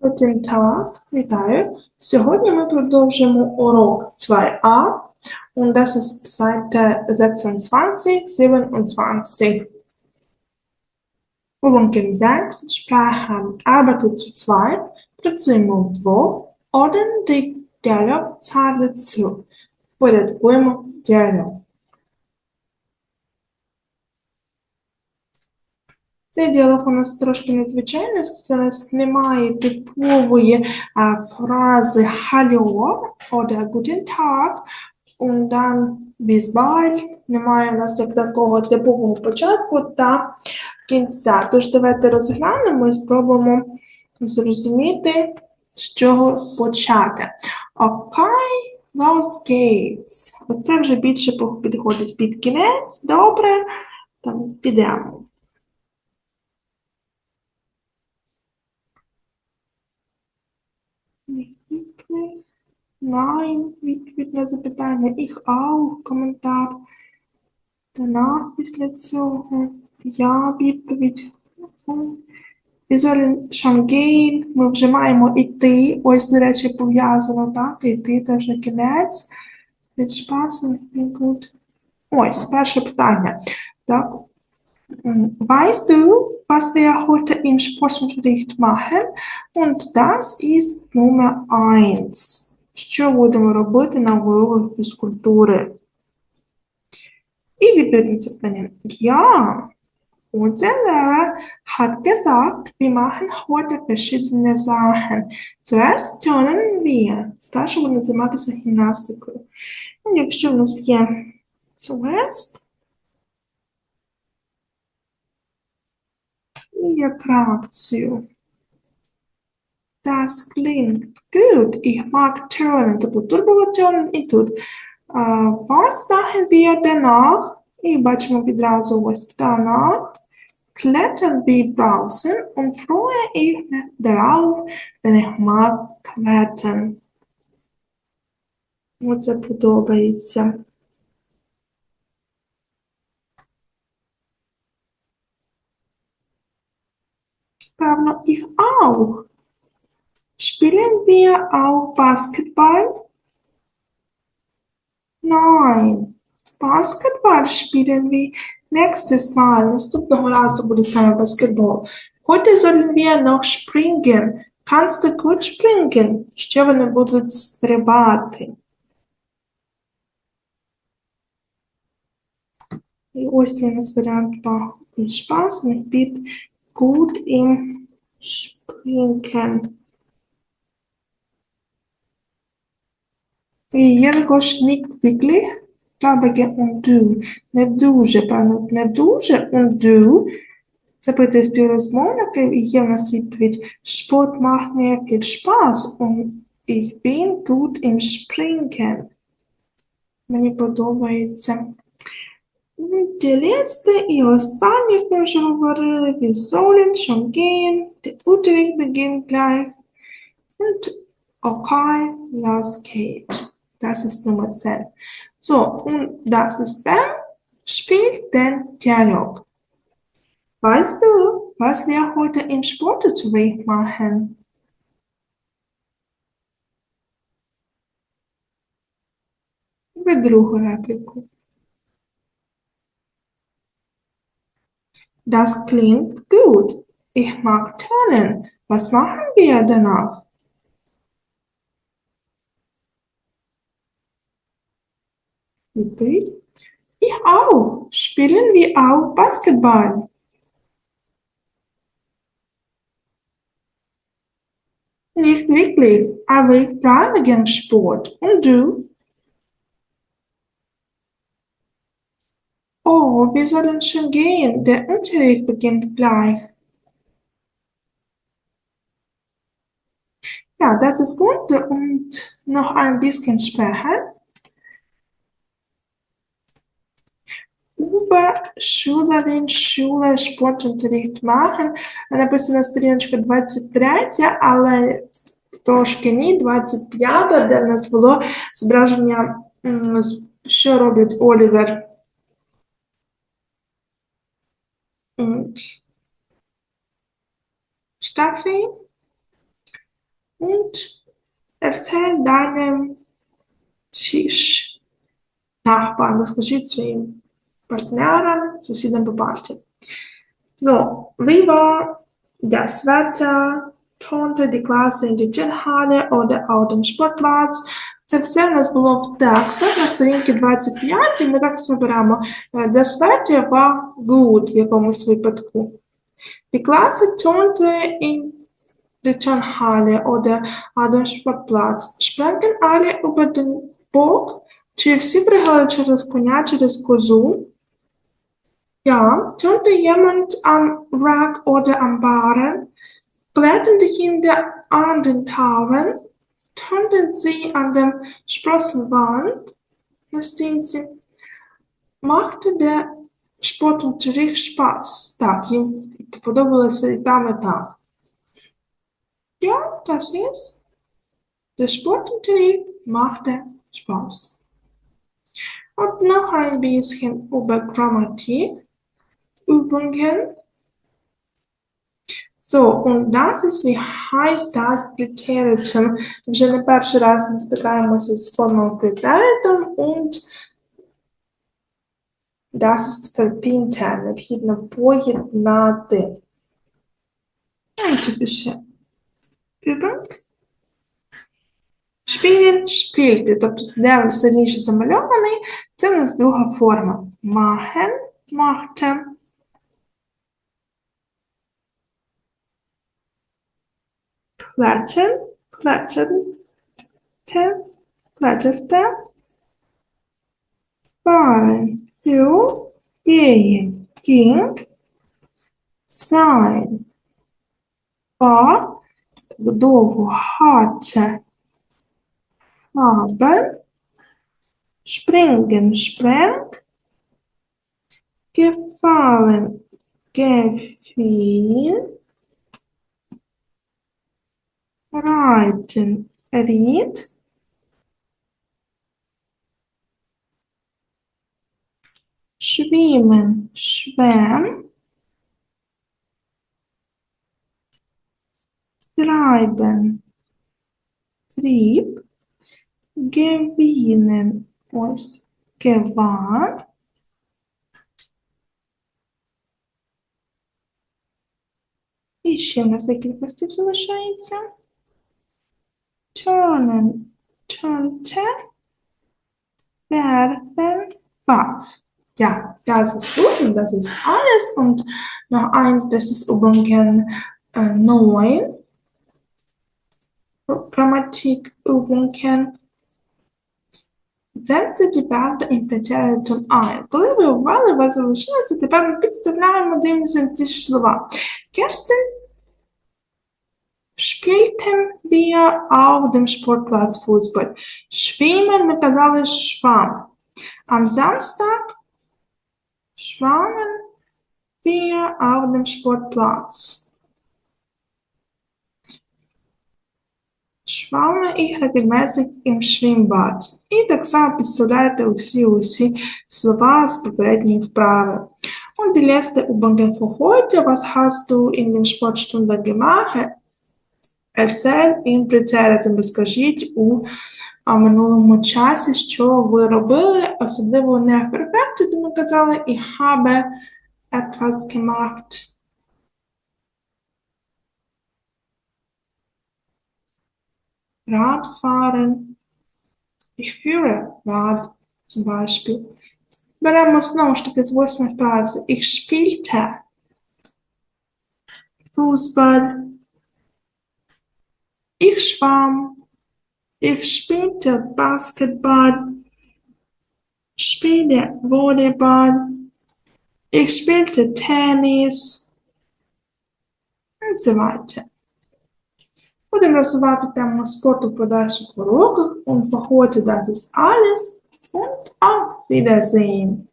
Guten Tag, вітаю. Сьогодні ми продовжимо урок 2a und das ist Seite 26, 27. Übungen 6, Sprachen arbeitet zu zweit, працюємо вдвох, один діалог згадує цю. Порядкуємо діалог. Цей діалог у нас трошки незвичайний, оскільки у нас немає типової а, фрази Hallo oder Guten Tag und dann bis bald. Немає у нас як такого типового початку та кінця. Тож давайте розглянемо і спробуємо зрозуміти, з чого почати. Окей, los geht's. Оце вже більше підходить під кінець. Добре, там підемо. Nein, відповідь на запитання. Ich auch, коментар. Danach після цього. Я відповідь. Wir sollen schon gehen. Ми вже маємо іти. Ось, до речі, пов'язано, так? Іти теж кінець. Від Spaß und bin gut. Ось, перше питання. Так. Hm, Weißt du, was wir heute im Sportunterricht machen? Und das ist Nummer eins. Що будемо робити на уроках фізкультури? І це питання. Ja, unser Lehrer hat gesagt, wir machen heute verschiedene Sachen. Zuerst turnen wir. Спершу будемо займатися гімнастикою. Ну, якщо в нас є zuerst, і як реакцію. Das klingt gut. Ich mag turnen. Тобто тут і тут. Uh, was machen wir danach? І бачимо відразу ось danach. Klettern wir draußen und freue ich mich darauf, denn ich mag klettern. Оце подобається. Певно, ich auch. Spielen wir auch Basketball? Nein. Basketball spielen wir nächstes Mal. Наступного разу буде саме баскетбол. Heute sollen wir noch springen. Kannst du gut springen? Ще вони будуть стрибати. І ось є у нас варіант по Spaß mit Bit gut im Springen. І є також nicht wirklich, Tabage und du. Не дуже, певно, не дуже und du. Запитує співрозмовника, і є в нас відповідь Sport macht mir viel Spaß und ich bin gut im Springen. Мені подобається. Die letzte і останнє, як ми вже говорили, wir sollen schon gehen, der Unterricht beginnt gleich. Und okay, los geht's. Das ist Nummer 10. So, und das ist dann, spielt den Dialog. Weißt du, was wir heute im Sportunterricht machen? Ви другу репліку. Das klingt gut. Ich mag Turnen. Was machen wir danach? Mit Ich auch. Spielen wir auch Basketball? Nicht wirklich, aber ich plane gern Sport. Und du? Oh, wir sollen schon gehen. Der Unterricht beginnt gleich. Ja, das ist gut. Und noch ein bisschen sprechen. Über Schülerin, Schule, Sportunterricht machen. Написана сторіночка 23, але трошки ні, 25, де в нас було зображення, що робить Олівер. Und und erzähl deinem Tischnachbarn, das geschieht zu ihm, Partnern, Soседям по парте. So, wie war das Wetter? Turnte die Klasse in der Gymhalle oder auf dem Sportplatz? Це все в нас було в текстах на сторінці 25, і ми так зберемо. Das Wetter war gut в якомусь випадку. Die Klasse turnte in der Turnhalle oder auf dem Sportplatz. Sprangen alle über den Bock? Чи всі пригали через коня, через козу? Ja, turnte jemand am Rad oder am Barren? Klettern die Kinder an den Tauben? Turnten sie an dem Sprossenwand? Настінці. Machte der Sportunterricht Spaß? Так, їм подобалося і там, і там. Ja, das ist. Der Sportunterricht machte Spaß. Und noch ein bisschen über Grammatik. Übungen. So, und das ist, wie heißt das Präteritum? Вже не перший раз ми стикаємося з формою претеритум und das ist verbinden, необхідно поєднати. Ще. Übung. Spielen, spielte, тобто де сильніше замальований, це у нас друга форма. Machen, machte. Klatschen, klatscherte, plätscherte. Fahren, jo, gehen, ging. Sein, war, довго, hatte, haben. Springen, sprang. Gefallen, gefiel. Reiten, riet. Schwimmen, schwamm. Treiben, trieb. Gewinnen, ось, gewann. І ще в нас декілька слів залишається. Turnen, turnte, werfen, warf. Ja, das ist gut und das ist alles. Und noch eins, das ist Übungen äh, 9. Grammatikübungen. Setze die Beamte in Präteritum ein. Коли ви ували, вас залишилося, тепер ми підставляємо, дивимося на ці ж слова. Gestern spielten wir auf dem Sportplatz Fußball. Schwimmen, ми казали schwamm. Am Samstag schwammen wir auf dem Sportplatz. Schwammen ich regelmäßig im Schwimmbad. І так само підставляєте усі усі слова з попередньої вправи. Und die letzte Übung für heute, was hast du in den Sportstunden gemacht? Erzähl in Präteritum, розкажіть у минулому часі, що ви робили, особливо не перфекті, де ми казали, ich habe etwas gemacht. Radfahren. Ich führe Rad zum Beispiel. Беремо знову ж таки з восьмої фрази. Ich spielte Fußball. Ich schwamm. Ich spielte Basketball. Spiele Volleyball. Ich spielte Tennis. Und so weiter. Будемо розвивати тему спорту в подальших уроках. Und für heute das ist alles und auf Wiedersehen.